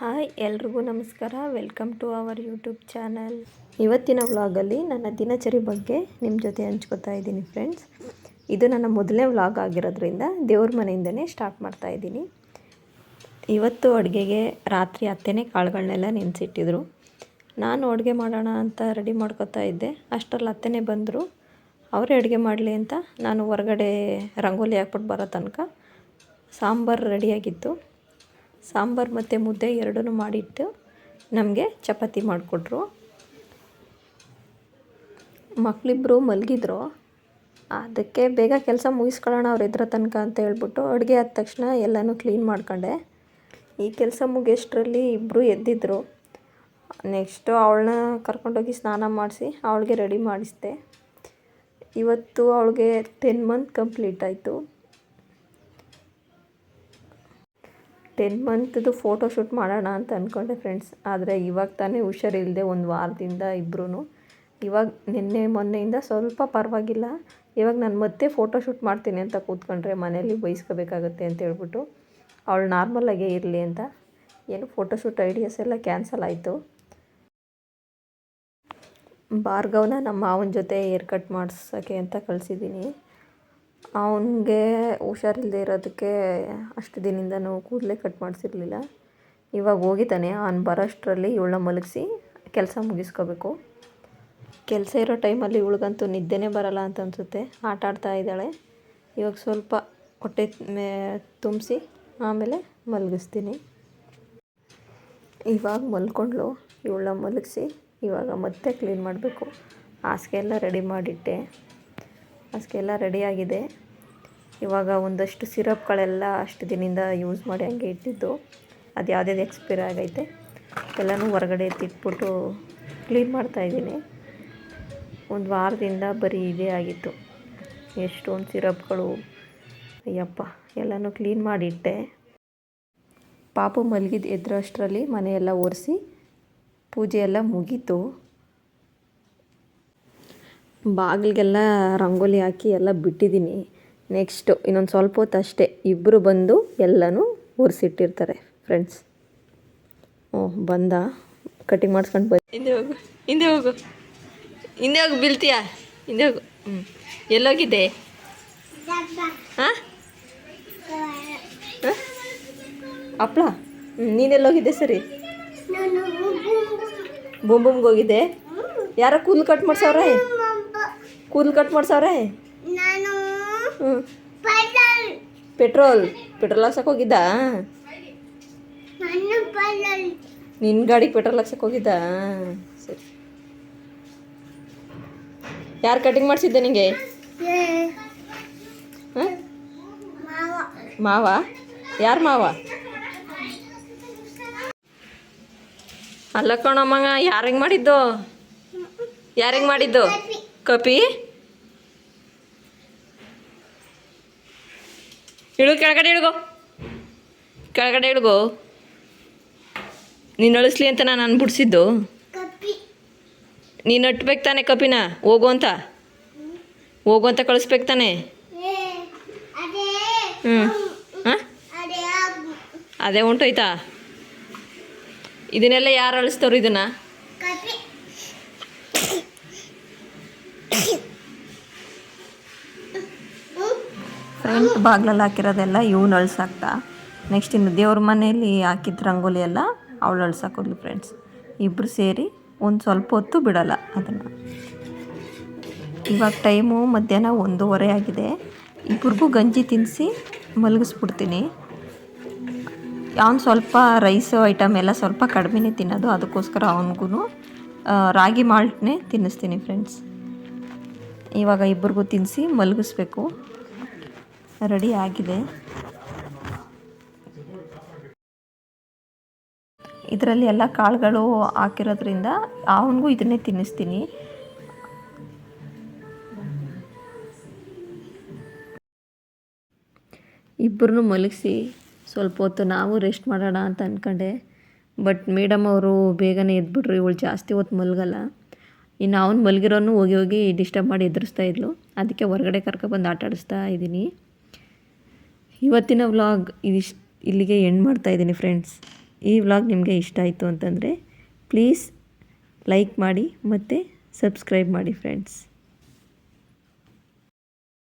Hi, ಎಲ್ರಿಗೂ ನಮಸ್ಕಾರ. Welcome to our YouTube channel. ಇವತ್ತಿನ ವ್ಲಾಗಲ್ಲಿ ನನ್ನ ದಿನಚರಿ ಬಗ್ಗೆ ನಿಮ್ಮ ಜೊತೆ ಹಂಚ್ಕೋತಾ ಇದ್ದೀನಿ ಫ್ರೆಂಡ್ಸ್. ಇದು ನನ್ನ ಮೊದಲನೇ ವ್ಲಾಗ್ ಆಗಿರೋದ್ರಿಂದ ದೇವ್ರ ಮನೆಯಿಂದನೇ ಸ್ಟಾರ್ಟ್ ಮಾಡ್ತಾ ಇದ್ದೀನಿ. ಇವತ್ತು ಅಡುಗೆಗೆ ರಾತ್ರಿ ಅತ್ತೆನೇ ಕಾಳುಗಳನ್ನೆಲ್ಲ ನೆನೆಸಿಟ್ಟಿದ್ರು. ನಾನು ಅಡುಗೆ ಮಾಡೋಣ ಅಂತ ರೆಡಿ ಮಾಡ್ಕೋತಾ ಇದ್ದೆ. ಅಷ್ಟರಲ್ಲಿ ಅತ್ತೆನೇ ಬಂದರು. ಅವರೇ ಅಡುಗೆ ಮಾಡಲಿ ಅಂತ ನಾನು ಹೊರಗಡೆ ರಂಗೋಲಿ ಹಾಕ್ಬಿಟ್ಟು ಬರೋ ತನಕ ಸಾಂಬಾರು ರೆಡಿಯಾಗಿತ್ತು ಸಾಂಬಾರು ಮತ್ತು ಮುದ್ದೆ ಎರಡೂ ಮಾಡಿಟ್ಟು ನಮಗೆ ಚಪಾತಿ ಮಾಡಿಕೊಟ್ರು. ಮಕ್ಕಳಿಬ್ಬರು ಮಲಗಿದ್ರು. ಅದಕ್ಕೆ ಬೇಗ ಕೆಲಸ ಮುಗಿಸ್ಕೊಳ್ಳೋಣ ಅವ್ರು ಇದ್ರ ತನಕ ಅಂತ ಹೇಳ್ಬಿಟ್ಟು ಅಡುಗೆ ಆದ ತಕ್ಷಣ ಎಲ್ಲನೂ ಕ್ಲೀನ್ ಮಾಡ್ಕೊಂಡೆ. ಈ ಕೆಲಸ ಮುಗಿಯೋಷ್ಟರಲ್ಲಿ ಇಬ್ಬರು ಎದ್ದಿದ್ರು. ನೆಕ್ಸ್ಟು ಅವಳನ್ನ ಕರ್ಕೊಂಡೋಗಿ ಸ್ನಾನ ಮಾಡಿಸಿ ಅವಳಿಗೆ ರೆಡಿ ಮಾಡಿಸಿದೆ. ಇವತ್ತು ಅವಳಿಗೆ ಟೆನ್ ಮಂತ್ ಕಂಪ್ಲೀಟ್ ಆಯಿತು. ಟೆನ್ ಮಂತ್ದು ಫೋಟೋ ಶೂಟ್ ಮಾಡೋಣ ಅಂತ ಅಂದ್ಕೊಂಡೆ ಫ್ರೆಂಡ್ಸ್ ಆದರೆ ಇವಾಗ ತಾನೇ ಹುಷಾರಿಲ್ಲದೆ ಒಂದು ವಾರದಿಂದ ಇಬ್ಬರೂ ಇವಾಗ ನಿನ್ನೆ ಮೊನ್ನೆಯಿಂದ ಸ್ವಲ್ಪ ಪರವಾಗಿಲ್ಲ. ಇವಾಗ ನಾನು ಮತ್ತೆ ಫೋಟೋ ಶೂಟ್ ಮಾಡ್ತೀನಿ ಅಂತ ಕೂತ್ಕೊಂಡ್ರೆ ಮನೇಲಿ ಬೈಸ್ಕೋಬೇಕಾಗತ್ತೆ ಅಂತ ಹೇಳ್ಬಿಟ್ಟು ಅವಳು ನಾರ್ಮಲಾಗೇ ಇರಲಿ ಅಂತ. ಏನು ಫೋಟೋ ಶೂಟ್ ಐಡಿಯಾಸ್ ಎಲ್ಲ ಕ್ಯಾನ್ಸಲ್ ಆಯಿತು. ಭಾರ್ಗವ್ನ ನಮ್ಮ ಮಾವನ ಜೊತೆ ಏರ್ ಕಟ್ ಮಾಡ್ಸೋಕ್ಕೆ ಅಂತ ಕಳಿಸಿದ್ದೀನಿ. ಅವನಿಗೆ ಹುಷಾರಿಲ್ಲದೆ ಇರೋದಕ್ಕೆ ಅಷ್ಟು ದಿನದಿಂದನೂ ಕೂದಲೇ ಕಟ್ ಮಾಡಿಸಿರ್ಲಿಲ್ಲ. ಇವಾಗ ಹೋಗಿದ್ದಾನೆ, ಅವ್ನು ಬರೋಷ್ಟರಲ್ಲಿ ಇವಳನ್ನ ಮಲಗಿಸಿ ಕೆಲಸ ಮುಗಿಸ್ಕೋಬೇಕು. ಕೆಲಸ ಇರೋ ಟೈಮಲ್ಲಿ ಇವಳಿಗಂತೂ ನಿದ್ದೆನೇ ಬರಲ್ಲ ಅಂತ ಅನಿಸುತ್ತೆ. ಆಟ ಆಡ್ತಾ ಇದ್ದಾಳೆ. ಇವಾಗ ಸ್ವಲ್ಪ ಹೊಟ್ಟೆ ಮೇ ತುಂಬಿಸಿ ಆಮೇಲೆ ಮಲಗಿಸ್ತೀನಿ. ಇವಾಗ ಮಲ್ಕೊಂಡ್ಳು, ಇವಳನ್ನ ಮಲಗಿಸಿ ಇವಾಗ ಮತ್ತೆ ಕ್ಲೀನ್ ಮಾಡಬೇಕು. ಹಾಸಿಗೆ ಎಲ್ಲ ರೆಡಿ ಮಾಡಿಟ್ಟೆ. ಅಷ್ಟೆಲ್ಲ ರೆಡಿಯಾಗಿದೆ ಇವಾಗ ಒಂದಷ್ಟು ಸಿರಪ್ಗಳೆಲ್ಲ ಅಷ್ಟು ದಿನದಿಂದ ಯೂಸ್ ಮಾಡಿ ಹಂಗೆ ಇಟ್ಟಿದ್ದು. ಅದು ಯಾವುದ್ಯಾವ್ದು ಎಕ್ಸ್ಪೈರ್ ಆಗೈತೆ ಎಲ್ಲನೂ ಹೊರಗಡೆ ಎತ್ತಿಟ್ಬಿಟ್ಟು ಕ್ಲೀನ್ ಮಾಡ್ತಾಯಿದ್ದೀನಿ ಒಂದು ವಾರದಿಂದ ಬರೀ ಇದೇ ಆಗಿತ್ತು. ಎಷ್ಟೊಂದು ಸಿರಪ್ಗಳು. ಅಯ್ಯಪ್ಪ, ಎಲ್ಲನೂ ಕ್ಲೀನ್ ಮಾಡಿಟ್ಟೆ. ಪಾಪು ಮಲಗಿದ ಎದ್ರಷ್ಟರಲ್ಲಿ ಮನೆಯೆಲ್ಲ ಒರೆಸಿ ಪೂಜೆ ಎಲ್ಲ ಮುಗೀತು. ಬಾಗಿಲಿಗೆಲ್ಲ ರಂಗೋಲಿ ಹಾಕಿ ಎಲ್ಲ ಬಿಟ್ಟಿದ್ದೀನಿ. ನೆಕ್ಸ್ಟು ಇನ್ನೊಂದು ಸ್ವಲ್ಪ ಹೊತ್ತು ಅಷ್ಟೇ. ಇಬ್ಬರು ಬಂದು ಎಲ್ಲನೂ ಒರೆಸಿಟ್ಟಿರ್ತಾರೆ ಫ್ರೆಂಡ್ಸ್ ಓಹ್ ಬಂದ? ಕಟಿಂಗ್ ಮಾಡಿಸ್ಕೊಂಡು ಬಂದು ಹಿಂದೆ ಹೋಗು ಹಿಂದೆ ಹೋಗು. ಹಿಂದೆ ಹೋಗು ಬೀಳ್ತೀಯಾ? ಹಿಂದೆ ಹೋಗು. ಹ್ಞೂ ಎಲ್ಲೋಗಿದ್ದೆ? ಹಾಂ? ಹಪ್ಳ ಹ್ಞೂ ನೀನೆಲ್ಲೋಗಿದ್ದೆ ಸರಿ? ಬೊಂಬುಮ್ಗೆ ಹೋಗಿದ್ದೆ? ಯಾರೋ ಕೂದಲು ಕಟ್ ಮಾಡ್ಸವ್ರೆ? ಕೂದಲು ಕಟ್ ಮಾಡ್ಸವ್ರೆ ಹ್ಞೂ ಪೆಟ್ರೋಲ್. ಪೆಟ್ರೋಲ್. ಹಾಕ್ಸಕ್ಕೆ ಹೋಗಿದ್ದ? ನಿನ್ನ ಗಾಡಿಗೆ ಪೆಟ್ರೋಲ್ ಹಾಕ್ಸಕ್ಕೆ ಹೋಗಿದ್ದ? ಸರಿ. ಯಾರು ಕಟಿಂಗ್ ಮಾಡಿಸಿದ್ದೆ ನಿಂಗೆ? ಮಾವ. ಯಾರು ಮಾವ? ಅಲ್ಲ ಕಣಮ್ಮಂಗ ಯಾರಿಗೆ ಮಾಡಿದ್ದು? ಯಾರಿಗೆ ಮಾಡಿದ್ದು? ಕಪಿ. ಇಳು ಕೆಳಗಡೆ ಇಳ್ಗೋ. ಕೆಳಗಡೆ ಇಳ್ಗೋ. ನೀನು ಅಳಿಸ್ಲಿ ಅಂತ ನಾನು ಅನ್ಬಿಡ್ಸಿದ್ದು. ನೀನು ಅಟ್ಬೇಕು ತಾನೆ ಕಪಿನ? ಹೋಗು ಅಂತ. ಹೋಗು ಅಂತ ಕಳಿಸ್ಬೇಕು ತಾನೆ? ಹ್ಞೂ ಹಾಂ? ಅದೇ ಉಂಟೋಯ್ತಾ ಇದನ್ನೆಲ್ಲ ಯಾರು ಅಳಿಸ್ತವ್ರು ಇದನ್ನ? ಫ್ರಂಟ್ ಬಾಗ್ಲಲ್ಲಿ ಹಾಕಿರೋದೆಲ್ಲ ಇವ್ನು ಅಳ್ಸಾಕ್ತಾ. ನೆಕ್ಸ್ಟ್ ಇನ್ನು ದೇವ್ರ ಮನೆಯಲ್ಲಿ ಹಾಕಿದ ರಂಗೋಲಿ ಎಲ್ಲ ಅವಳು ಅಳ್ಸಾಕೋದ್ಲು ಫ್ರೆಂಡ್ಸ್ ಇಬ್ಬರು ಸೇರಿ ಒಂದು ಸ್ವಲ್ಪ ಹೊತ್ತು ಬಿಡಲ್ಲ ಅದನ್ನು. ಇವಾಗ ಟೈಮು ಮಧ್ಯಾಹ್ನ ಒಂದೂವರೆ ಆಗಿದೆ. ಇಬ್ಬರಿಗೂ ಗಂಜಿ ತಿನ್ನಿಸಿ ಮಲಗಿಸ್ಬಿಡ್ತೀನಿ. ಅವನು ಸ್ವಲ್ಪ ರೈಸು ಐಟಮ್ ಎಲ್ಲ ಸ್ವಲ್ಪ ಕಡಿಮೆನೇ ತಿನ್ನೋದು, ಅದಕ್ಕೋಸ್ಕರ ಅವನಿಗೂ ರಾಗಿ ಮಾಲ್ಟ್ನೇ ತಿನ್ನಿಸ್ತೀನಿ ಫ್ರೆಂಡ್ಸ್ ಇವಾಗ ಇಬ್ಬರಿಗೂ ತಿನ್ನಿಸಿ ಮಲಗಿಸ್ಬೇಕು. ರೆಡಿ ಆಗಿದೆ. ಇದರಲ್ಲಿ ಎಲ್ಲ ಕಾಳುಗಳು ಹಾಕಿರೋದ್ರಿಂದ ಅವನಿಗೂ ಇದನ್ನೇ ತಿನ್ನಿಸ್ತೀನಿ. ಇಬ್ಬರನ್ನು ಮಲಗಿಸಿ ಸ್ವಲ್ಪ ಹೊತ್ತು ನಾವು ರೆಸ್ಟ್ ಮಾಡೋಣ ಅಂತ ಅಂದ್ಕೊಂಡೆ ಬಟ್ ಮೇಡಮ್ ಅವರು ಬೇಗನೆ ಎದ್ಬಿಟ್ರು, ಇವಳು ಜಾಸ್ತಿ ಹೊತ್ತು ಮಲಗಲ್ಲ. ಇನ್ನು ಅವನು ಮಲಗಿರೋನು ಹೋಗಿ ಹೋಗಿ ಡಿಸ್ಟರ್ಬ್ ಮಾಡಿ ಎದುರಿಸ್ತಾ ಇದ್ಲು. ಅದಕ್ಕೆ ಹೊರಗಡೆ ಕರ್ಕೊಬಂದು ಆಟ ಆಡಿಸ್ತಾ ಇದ್ದೀನಿ. ಇವತ್ತಿನ ವ್ಲಾಗ್ ಇದಿಷ್ಟು ಇಲ್ಲಿಗೆ ಎಂಡ್ ಮಾಡ್ತಾ ಇದ್ದೀನಿ ಫ್ರೆಂಡ್ಸ್ ಈ ವ್ಲಾಗ್ ನಿಮಗೆ ಇಷ್ಟ ಆಯಿತು ಅಂತಂದರೆ ಪ್ಲೀಸ್ ಲೈಕ್ ಮಾಡಿ ಮತ್ತು ಸಬ್ಸ್ಕ್ರೈಬ್ ಮಾಡಿ ಫ್ರೆಂಡ್ಸ್